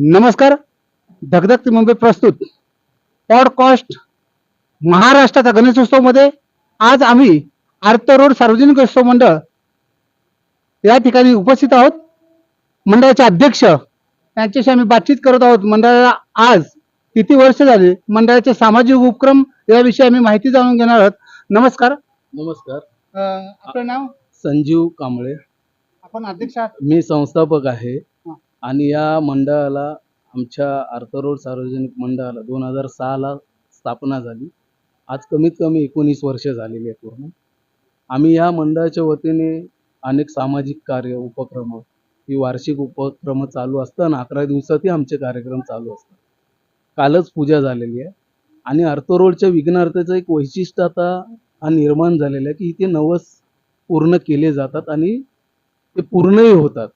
नमस्कार. धगधगती मुंबई प्रस्तुत. पॉडकास्ट महाराष्ट्राचा गणेशोत्सवमध्ये आज आम्ही आर्त रोड सार्वजनिक गणेशोत्सव मंडळ या ठिकाणी उपस्थित आहोत. मंडळाचे अध्यक्ष यांच्याशी आम्ही बातचीत करत आहोत. मंडळाला आज किती वर्ष झाली? मंडळाचे सामाजिक उपक्रम याविषयी आम्ही माहिती जाणून घेणार आहोत. नमस्कार. नमस्कार. आपलं नाव? संजीव कांबळे. आपण अध्यक्ष आहात. मी संस्थापक आहे. आणि या मंडळाला आमच्या आर्थरोड सार्वजनिक मंडळाला दोन हजार सहाला स्थापना झाली. आज कमीत कमी एकोणीस वर्ष झालेली आहे पूर्ण. आम्ही या मंडळाच्या वतीने अनेक सामाजिक कार्य उपक्रम ही वार्षिक उपक्रम चालू असताना अकरा दिवसातही आमचे कार्यक्रम चालू असतात. कालच पूजा झालेली आहे. आणि आर्थरोडच्या विघ्नार्थाचं एक वैशिष्ट्य आता हा निर्माण झालेला आहे की इथे नवस पूर्ण केले जातात आणि ते पूर्णही होतात.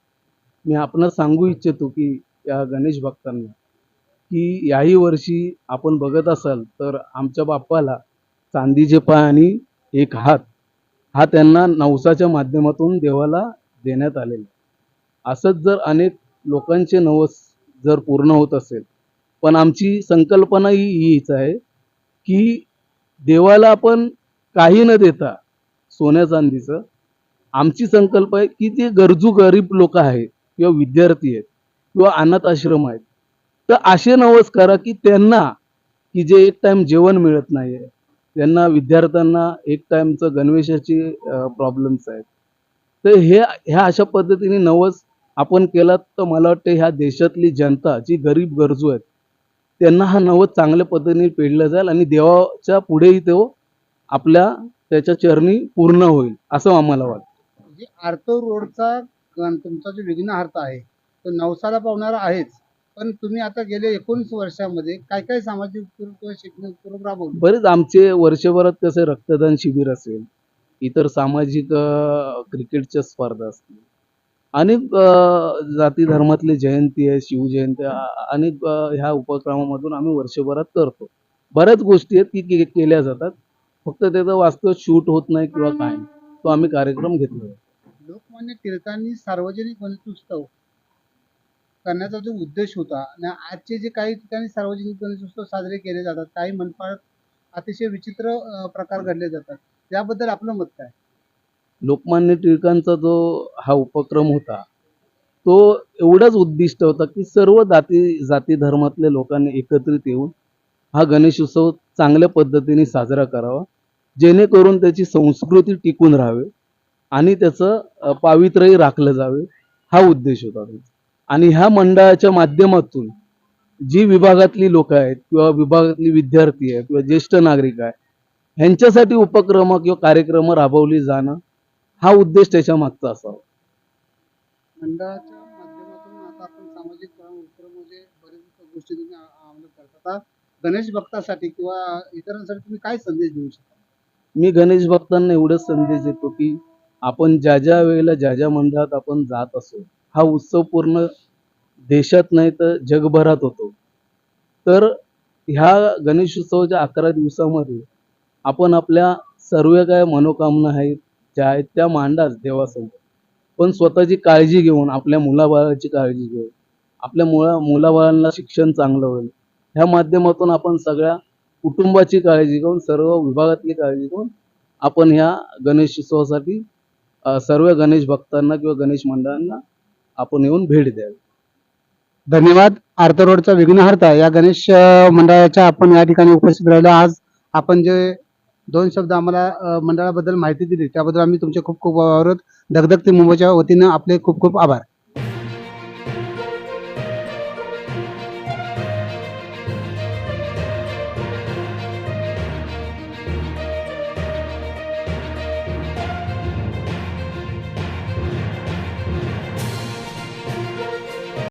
मी आपणास सांगू इच्छितो की या गणेश भक्तांना की याही वर्षी आपण बघत असाल तर आमच्या बाप्पाला चांदीचे पाय आणि एक हात हा त्यांना नवसाच्या माध्यमातून देवाला देण्यात आलेला आहे. असंच जर अनेक लोकांचे नवस जर पूर्ण होत असेल पण आमची संकल्पना ही हीच आहे की देवाला आपण काही न देता सोन्या चांदीचं आमची संकल्प आहे की जे गरजू गरीब लोक आहेत किंवा विद्यार्थी आहेत किंवा अनाथ आश्रम आहेत. तर असे नवस करा की त्यांना की जे एक टाइम जेवण मिळत नाही आहे त्यांना विद्यार्थ्यांना एक टाइमचं गणवेशाची प्रॉब्लेम्स आहेत. तर हे ह्या अशा पद्धतीने नवस आपण केलात तर मला वाटतं ह्या देशातली जनता जी गरीब गरजू आहेत त्यांना हा नवस चांगल्या पद्धतीने पेडला जाईल आणि देवाच्या पुढेही तो आपल्या त्याच्या चरणी पूर्ण होईल असं आम्हाला वाटतं. म्हणजे आर्थर रोडचा तुमचा जो विघ्न अर्थ आहे तो नवसाला पावणारा आहेच. पण तुम्ही आता गेले एकोणीस वर्षामध्ये काय काय सामाजिक उपक्रम राबवले? बरेच आमचे वर्षभरात कसे रक्तदान शिबिर असेल इतर सामाजिक क्रिकेटच्या स्पर्धा असतील. अनेक जाती धर्मातली जयंती आहे शिवजयंती अनेक ह्या उपक्रमामधून आम्ही वर्षभरात करतो. बऱ्याच गोष्टी आहेत की केल्या जातात. फक्त त्याचं वास्तव शूट होत नाही किंवा काय तो आम्ही कार्यक्रम घेतला लोकमान्य टिळकांनी सार्वजनिक गणेशोत्सव करण्याचा जो उद्देश होता आणि आजचे जे काही ठिकाणी सार्वजनिक गणेशोत्सव साजरे केले जातात काही मनपाळत अतिशय विचित्र प्रकार घडले जातात. त्याबद्दल आपलं मत काय? लोकमान्य टिळकांचा जो हा उपक्रम होता तो एवढाच उद्दिष्ट होता की सर्व जाती जाती धर्मातल्या लोकांनी एकत्रित येऊन हा गणेशोत्सव चांगल्या पद्धतीने साजरा करावा जेणेकरून त्याची संस्कृती टिकून राहावे. आणि त्याचं पावित्र्यही राखलं जावे हा उद्देश होता. आणि ह्या मंडळाच्या माध्यमातून जी विभागातली लोक आहेत किंवा विभागातली विद्यार्थी आहेत किंवा ज्येष्ठ नागरिक आहेत ह्यांच्यासाठी उपक्रम किंवा कार्यक्रम राबवली जाणं हा उद्देश त्याच्या मागचा असावा. मंडळाच्या माध्यमातून आता आपण सामाजिक म्हणजे बरेच गोष्टी तुम्ही अ- अंमलात करता आता गणेश भक्तासाठी किंवा इतरांसाठी तुम्ही काय संदेश देऊ शकता? मी गणेश भक्तांना एवढंच संदेश देतो की आपण ज्या ज्या वेळेला ज्या ज्या मंडळात आपण जात असो हा उत्सव पूर्ण देशात नाही तर जगभरात होतो. तर ह्या गणेशोत्सवाच्या अकरा दिवसामध्ये आपण आपल्या सर्व काय मनोकामना आहेत ज्या आहेत त्या मांडाच देवासमोर. पण स्वतःची काळजी घेऊन आपल्या मुलाबाळाची काळजी घेऊन आपल्या मुला मुलाबाळांना शिक्षण चांगलं होईल ह्या माध्यमातून आपण सगळ्या कुटुंबाची काळजी घेऊन सर्व विभागातली काळजी घेऊन आपण ह्या गणेशोत्सवासाठी उत्सवासाठी सर्व गणेश भक्तांना किंवा गणेश मंडळांना आपण येऊन भेट द्यावी. धन्यवाद. आर्थरोडचा विघ्नहर्ता या गणेश मंडळाच्या आपण या ठिकाणी उपस्थित राहिलो. आज आपण जे दोन शब्द आम्हाला मंडळाबद्दल माहिती दिली त्याबद्दल आम्ही तुमचे खूप खूप आभार. आहोत. धगधगती मुंबईच्या वतीनं आपले खूप खूप आभार.